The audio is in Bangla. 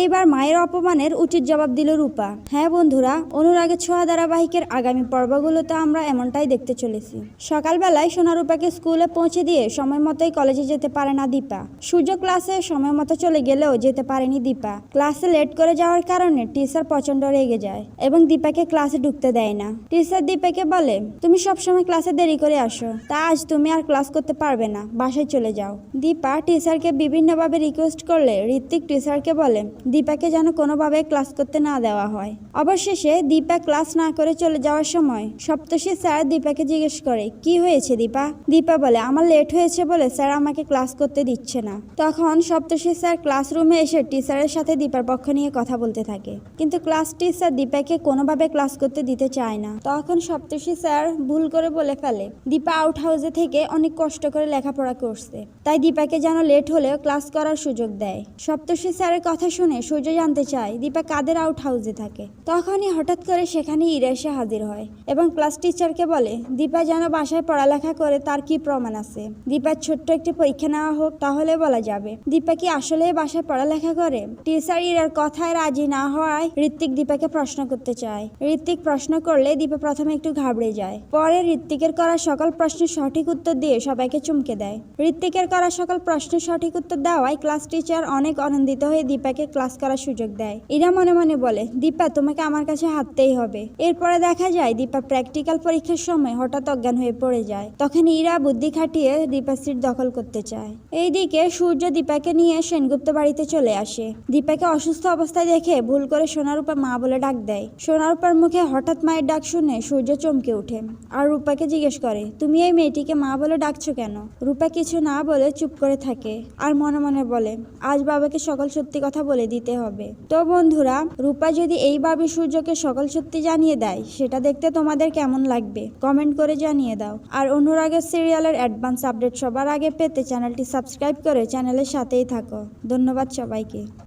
এইবার মায়ের অপমানের উচিত জবাব দিল রূপা। হ্যাঁ বন্ধুরা, অনুরাগের ছোঁয়া ধারাবাহিকের আগামী পর্বগুলোতে আমরা এমনটাই দেখতে চলেছি। সকালবেলায় সোনা রূপাকে স্কুলে পৌঁছে দিয়ে সময় মতোই কলেজে যেতে পারে না দীপা। সূর্য ক্লাসে সময় মতো চলে গেলেও যেতে পারেনি দীপা। ক্লাসে লেট করে যাওয়ার কারণে টিচার প্রচণ্ড রেগে যায় এবং দীপাকে ক্লাসে ঢুকতে দেয় না। টিচার দীপাকে বলে, তুমি সবসময় ক্লাসে দেরি করে আসো, তা আজ তুমি আর ক্লাস করতে পারবে না, বাসায় চলে যাও। দীপা টিচারকে বিভিন্নভাবে রিকোয়েস্ট করলে ঋত্বিক টিচারকে বলে দীপাকে যেন কোনোভাবে ক্লাস করতে না দেওয়া হয়। অবশেষে দীপা ক্লাস না করে চলে যাওয়ার সময় সপ্তর্ষি স্যার দীপাকে জিজ্ঞেস করে, কি হয়েছে দীপা? দীপা বলে, আমার লেট হয়েছে বলে স্যার আমাকে ক্লাস করতে দিচ্ছে না। তখন সপ্তর্ষি স্যার ক্লাসরুমে এসে টিচারের সাথে দীপার পক্ষ নিয়ে কথা বলতে থাকে। কিন্তু ক্লাস টিচার দীপাকে কোনোভাবে ক্লাস করতে দিতে চায় না। তখন সপ্তর্ষি স্যার ভুল করে বলে ফেলে, দীপা আউট হাউসে থেকে অনেক কষ্ট করে লেখাপড়া করছে। তাই দীপাকে যেন লেট হলেও ক্লাস করার সুযোগ দেয়। সপ্তর্ষি স্যারের কথা শুনে সূর্য জানতে চায়, দীপা কাদের আউট হাউসে থাকে। তখনই হঠাৎ করে সেখানে ইরা এসে হাজির হয় এবং ক্লাস টিচারকে বলে, দীপা যেন বাসায় পড়ালেখা করে, তার কি প্রমাণ আছে? দীপার ছোট্ট একটি পরীক্ষা নেওয়া হোক, তাহলে বলা যাবে। দীপা কি আসলে বাসায় পড়ালেখা করে? টিচার ইরার কথায় রাজি না হওয়ায় ঋত্বিক দীপাকে প্রশ্ন করতে চায়। ঋত্বিক প্রশ্ন করলে দীপা প্রথমে একটু ঘাবড়ে যায়। পরে ঋত্বিকের করা সকল প্রশ্নের সঠিক উত্তর দিয়ে সবাইকে চমকে দেয়। ঋত্বিকের করা সকল প্রশ্নের সঠিক উত্তর দেওয়ায় ক্লাস টিচার অনেক আনন্দিত হয়ে দীপাকে ক্লাস করার সুযোগ দেয়। ইরা মনে মনে বলে, দীপা, তোমাকে আমার কাছে হাঁটতেই হবে। এরপরে দেখা যায়, দীপা প্র্যাকটিক্যাল পরীক্ষার সময় হঠাৎ অজ্ঞান হয়ে পড়ে যায়। তখন ইরা বুদ্ধি খাটিয়ে দীপা সিট দখল করতে চায়। এইদিকে সূর্য দীপাকে নিয়ে সেনগুপ্ত বাড়িতে চলে আসে। দীপাকে অসুস্থ অবস্থায় দেখে ভুল করে সোনারূপা মা বলে ডাক দেয়। সোনারূপার মুখে হঠাৎ মায়ের ডাক শুনে সূর্য চমকে ওঠে আর রূপাকে জিজ্ঞেস করে, তুমি এই মেয়েটিকে মা বলে ডাকছো কেন? রূপা কিছু না বলে চুপ করে থাকে আর মনে মনে বলে, আজ বাবাকে সকল সত্যি কথা বলে দিতে হবে। তো বন্ধুরা, রূপা যদি এইভাবে সূর্যকে সকল সত্যি জানিয়ে দেয়, সেটা দেখতে তোমাদের কেমন লাগবে? কমেন্ট করে জানিয়ে দাও। আর অনুরাগের সিরিয়ালের অ্যাডভান্স আপডেট সবার আগে পেতে চ্যানেলটি সাবস্ক্রাইব করে চ্যানেলের সাথেই থাকো। ধন্যবাদ সবাইকে।